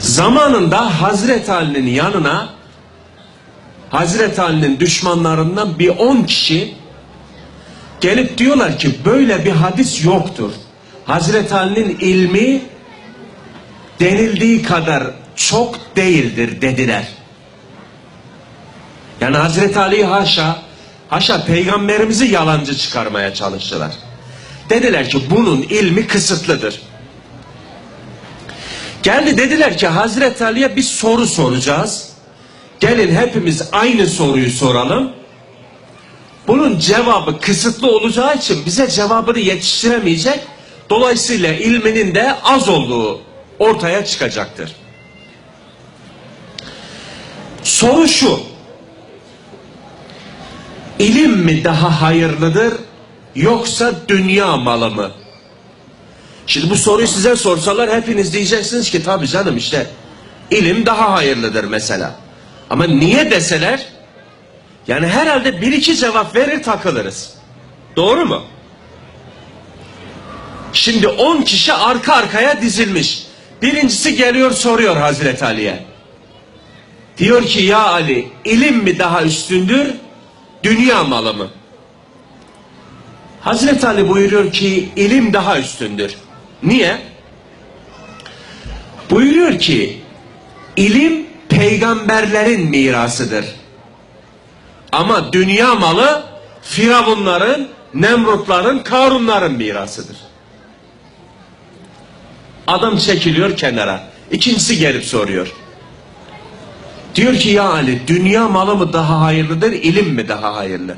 Zamanında Hazreti Ali'nin yanına Hazreti Ali'nin düşmanlarından bir on kişi gelip diyorlar ki böyle bir hadis yoktur. Hazreti Ali'nin ilmi denildiği kadar çok değildir dediler. Yani Hazreti Ali'yi haşa, haşa peygamberimizi yalancı çıkarmaya çalıştılar. Dediler ki bunun ilmi kısıtlıdır. Geldi dediler ki Hazreti Ali'ye bir soru soracağız. Gelin hepimiz aynı soruyu soralım. Bunun cevabı kısıtlı olacağı için bize cevabını yetiştiremeyecek. Dolayısıyla ilminin de az olduğu ortaya çıkacaktır. Soru şu. İlim mi daha hayırlıdır yoksa dünya malı mı? Şimdi bu soruyu size sorsalar hepiniz diyeceksiniz ki tabii canım işte ilim daha hayırlıdır mesela. Ama niye deseler yani herhalde bir iki cevap verir takılırız. Doğru mu? Şimdi on kişi arka arkaya dizilmiş. Birincisi geliyor soruyor Hazreti Ali'ye. Diyor ki ya Ali ilim mi daha üstündür dünya malı mı? Hazreti Ali buyuruyor ki ilim daha üstündür. Niye? Buyuruyor ki ilim peygamberlerin mirasıdır. Ama dünya malı firavunların, nemrutların, karunların mirasıdır. Adam çekiliyor kenara. İkincisi gelip soruyor. Diyor ki ya Ali dünya malı mı daha hayırlıdır, ilim mi daha hayırlı?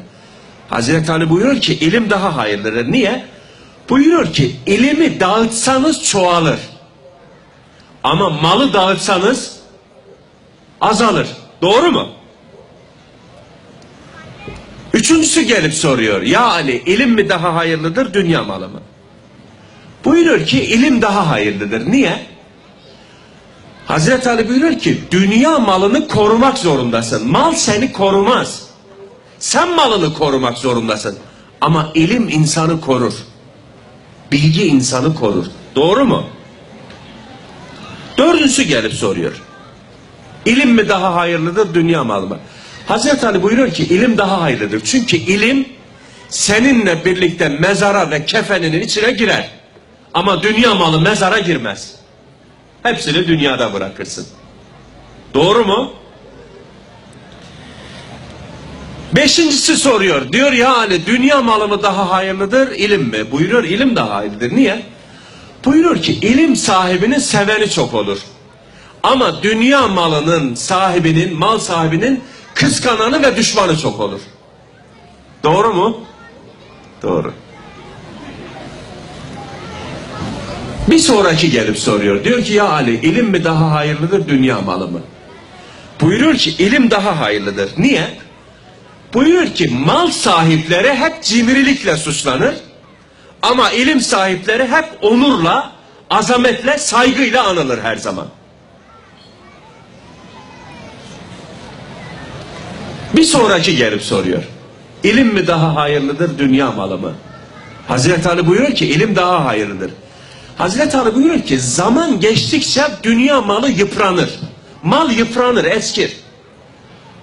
Hazreti Ali buyuruyor ki ilim daha hayırlıdır. Niye? Buyuruyor ki ilimi dağıtsanız çoğalır. Ama malı dağıtsanız azalır. Doğru mu? Üçüncüsü gelip soruyor. Ya Ali ilim mi daha hayırlıdır dünya malı mı? Buyuruyor ki ilim daha hayırlıdır. Niye? Hazreti Ali buyuruyor ki dünya malını korumak zorundasın. Mal seni korumaz. Sen malını korumak zorundasın. Ama ilim insanı korur. Bilgi insanı korur. Doğru mu? Dördüncüsü gelip soruyor. İlim mi daha hayırlıdır, dünya malı mı? Hazreti Ali buyuruyor ki ilim daha hayırlıdır. Çünkü ilim seninle birlikte mezara ve kefeninin içine girer. Ama dünya malı mezara girmez. Hepsini dünyada bırakırsın. Doğru mu? Beşincisi soruyor. Diyor ya Ali dünya malı mı daha hayırlıdır, ilim mi? Buyuruyor ilim daha hayırlıdır. Niye? Buyuruyor ki ilim sahibinin seveni çok olur. Ama dünya malının sahibinin, mal sahibinin kıskananı ve düşmanı çok olur. Doğru mu? Doğru. Bir sonraki gelip soruyor. Diyor ki ya Ali ilim mi daha hayırlıdır dünya malı mı? Buyuruyor ki ilim daha hayırlıdır. Niye? Buyuruyor ki mal sahipleri hep cimrilikle suçlanır. Ama ilim sahipleri hep onurla, azametle, saygıyla anılır her zaman. Bir sonraki gelip soruyor. İlim mi daha hayırlıdır, dünya malı mı? Hazreti Ali buyuruyor ki ilim daha hayırlıdır. Hazreti Ali buyuruyor ki zaman geçtikçe dünya malı yıpranır. Mal yıpranır, eskir.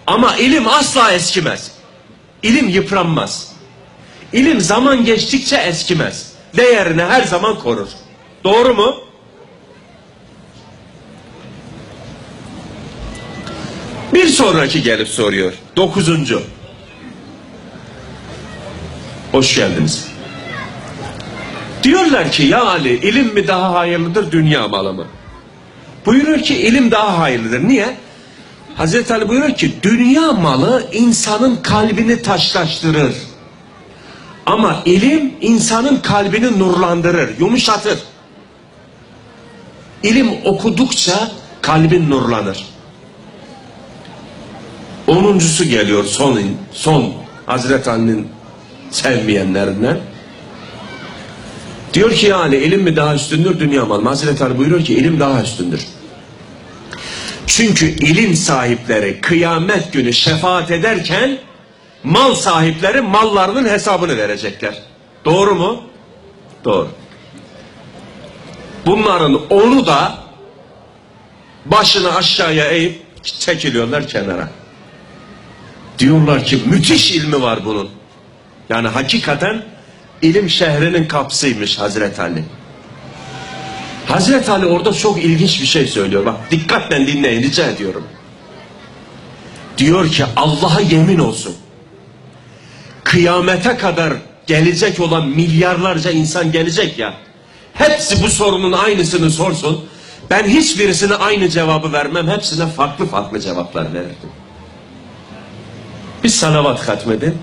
Ama ilim asla eskimez. İlim yıpranmaz. İlim zaman geçtikçe eskimez. Değerini her zaman korur. Doğru mu? Bir sonraki gelip soruyor. Dokuzuncu. Hoş geldiniz. Diyorlar ki ya Ali ilim mi daha hayırlıdır dünya malı mı? Buyuruyor ki ilim daha hayırlıdır. Niye? Hazreti Ali buyuruyor ki dünya malı insanın kalbini taşlaştırır. Ama ilim insanın kalbini nurlandırır, yumuşatır. İlim okudukça kalbin nurlanır. Onuncusu geliyor son, son Hazreti Ali'nin sevmeyenlerinden. Diyor ki yani ilim mi daha üstündür dünya malı? Hazreti Ali buyuruyor ki ilim daha üstündür. Çünkü ilim sahipleri kıyamet günü şefaat ederken mal sahipleri mallarının hesabını verecekler. Doğru mu? Doğru. Bunların onu da Başını aşağıya eğip çekiliyorlar kenara. Diyorlar ki müthiş ilmi var bunun. Yani hakikaten ilim şehrinin kapsıymış Hazreti Ali. Hazreti Ali orada çok ilginç bir şey söylüyor. Bak dikkatle dinleyin rica ediyorum. Diyor ki Allah'a yemin olsun. Kıyamete kadar gelecek olan milyarlarca insan gelecek ya. Hepsi bu sorunun aynısını sorsun. Ben hiçbirisine aynı cevabı vermem. Hepsine farklı farklı cevaplar verirdim. Bir salavat hatmedin.